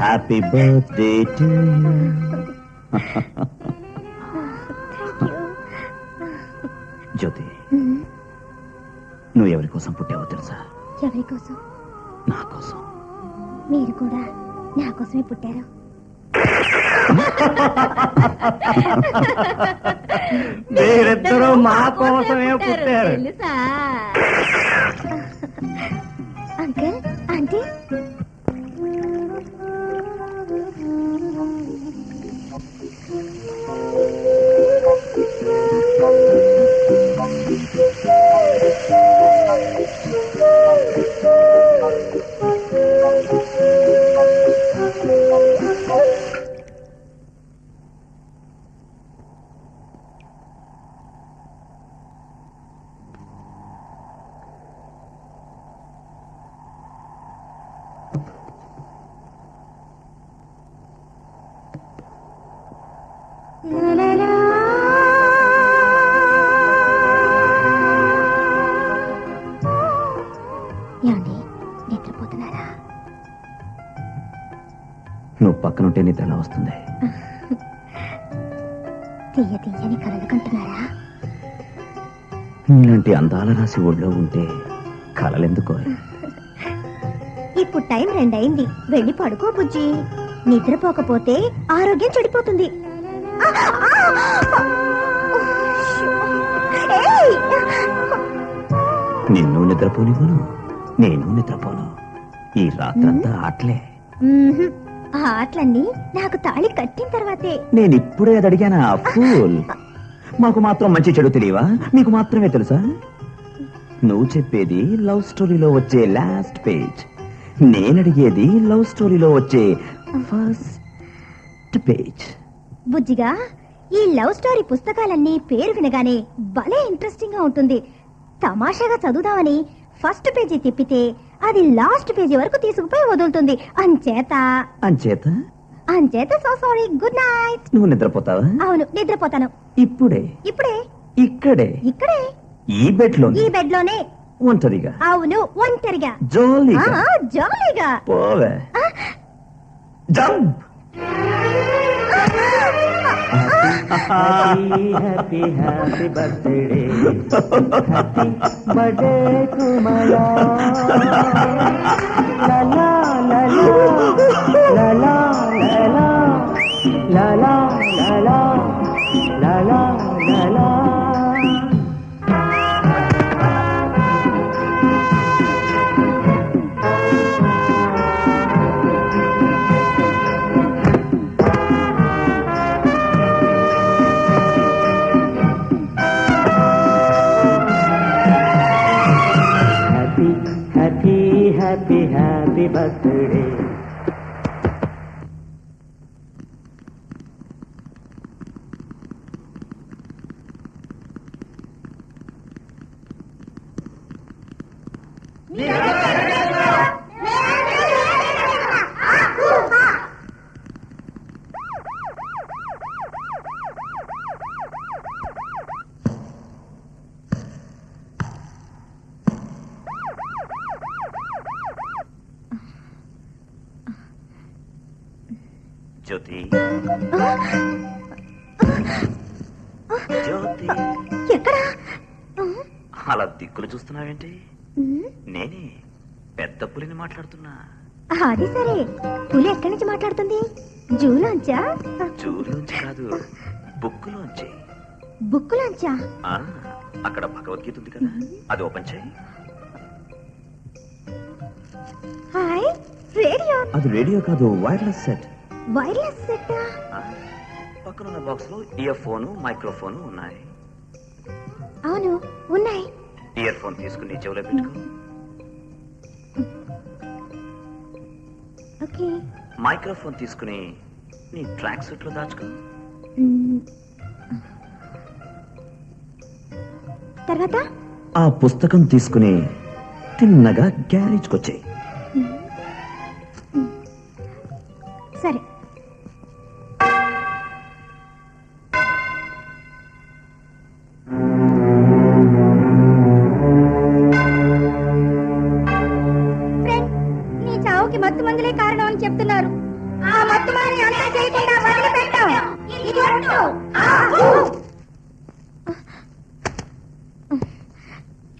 Happy birthday to you Jyothi నువ్వు ఎవరి కోసం పుట్టావో తెలుసా? ఎవరి కోసం? నా కోసం. మీరు కూడా నా కోసమే పుట్టారు. మీరిద్దరూ మా కోసమే పుట్టారు. తెలుసా? పక్కనుంటే నిద్ర ఎలా వస్తుంది? తీయ తీయని నీలాంటి అందాల రాసి ఒళ్ళో ఉంటే కలలెందుకో? ఇప్పుడు టైం రెండయింది. వెళ్ళి పడుకో బుజ్జి. నిద్రపోకపోతే ఆరోగ్యం చెడిపోతుంది! నిన్ను నిద్రపోనివ్వను నేను నిద్రపోను. ఈ రాత్రంతా ఆటలే. ఆ ఆటలన్నీ నాకు తాళి కట్టిన తర్వాతే. నేను ఇప్పుడే అది అడిగానా? ఫూల్. మాకు మాత్రం మంచి చెడు తెలియవా? మీకు మాత్రమే తెలుసా? నువ్వు చెప్పేది లవ్ స్టోరీలో వచ్చే లాస్ట్ పేజ్ నేను అడిగేది లవ్ స్టోరీలో వచ్చే ఫస్ట్ పేజ్ బుజ్జిగా ఈ లవ్ స్టోరీ పుస్తకాలన్నీ పేరు వినగానే భలే ఇంట్రెస్టింగ్గా ఉంటుంది. తమాషాగా చదువుదామని ఫస్ట్ పేజీ తిప్పితే అది లాస్ట్ పేజీ వరకు తీసుకుపోయి వదులుతుంది. అంచేత. అంచేత? అంచేత సో సారీ గుడ్ నైట్. నువ్వు నిద్రపోతావా? అవును నిద్రపోతాను. ఇప్పుడే? ఇప్పుడే. ఇక్కడే? ఇక్కడే. ఈ బెడ్లో ఈ బెడ్లోనే ఒంటరిగా? అవును ఒంటరిగా. జోలీగా? జాలీగా. పోవే. Jump! Happy happy birthday happy birthday కుమలా లలా లలా Happy, happy, happy, birthday. జ్యోతి. జ్యోతి. ఎక్కడా? అలా దిక్కులు చూస్తున్నావేంటి? నేనే పెద్ద పులిని మాట్లాడుతున్నా. అది సరే. పులి ఎక్కడి నుంచి మాట్లాడుతుంది? జూలోంచా? జూలోంచి కాదు బుక్కులోంచి. బుక్కులోంచా? ఆ, అక్కడ భగవద్గీత ఉంది కదా. అది ఓపెన్ చేయి. Hi radio. అది రేడియో కాదు వైర్లెస్ సెట్. Wireless set? పక్కనున్న బాక్స్లో ఇయర్ ఫోన్ మైక్రోఫోన్ ఉన్నాయి. అవును ఉన్నాయి. ఇయర్ ఫోన్ తీసుకుని చెవిలో పెట్టుకో. ఓకే. మైక్రోఫోన్ తీసుకుని నీ ట్రాక్ సూట్లో దాచుకో. తర్వాత? ఆ పుస్తకం తీసుకుని తిన్నగా గ్యారేజ్కి వచ్చాయి సరే.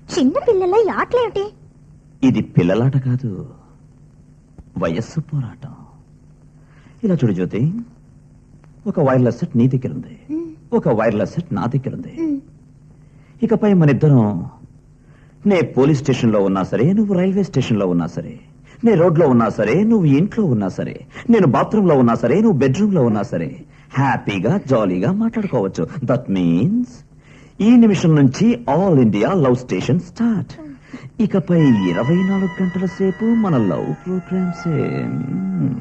చిన్న పిల్లల ఆటలేమిటి? ఇది పిల్లలాట కాదు. వయస్సు పోరాటం. ఇలా చూడు జ్యోతి ఒక వైర్లెస్ సెట్ నీ దగ్గర ఉంది ఒక వైర్లెస్ సెట్ నా దగ్గర ఉంది ఇకపై మన ఇద్దరం నే పోలీస్ స్టేషన్లో ఉన్నా సరే నువ్వు రైల్వే స్టేషన్లో ఉన్నా సరే నే రోడ్లో ఉన్నా సరే నువ్వు ఇంట్లో ఉన్నా సరే నేను బాత్రూంలో ఉన్నా సరే నువ్వు బెడ్రూమ్లో ఉన్నా సరే హ్యాపీగా జాలీగా మాట్లాడుకోవచ్చు దట్ మీన్స్ ఈ నిమిషం నుంచి all India love station start ఇకపై ఇరవై నాలుగు గంటల సేపు మన లవ్ ప్రోగ్రామ్సే మ్మ్.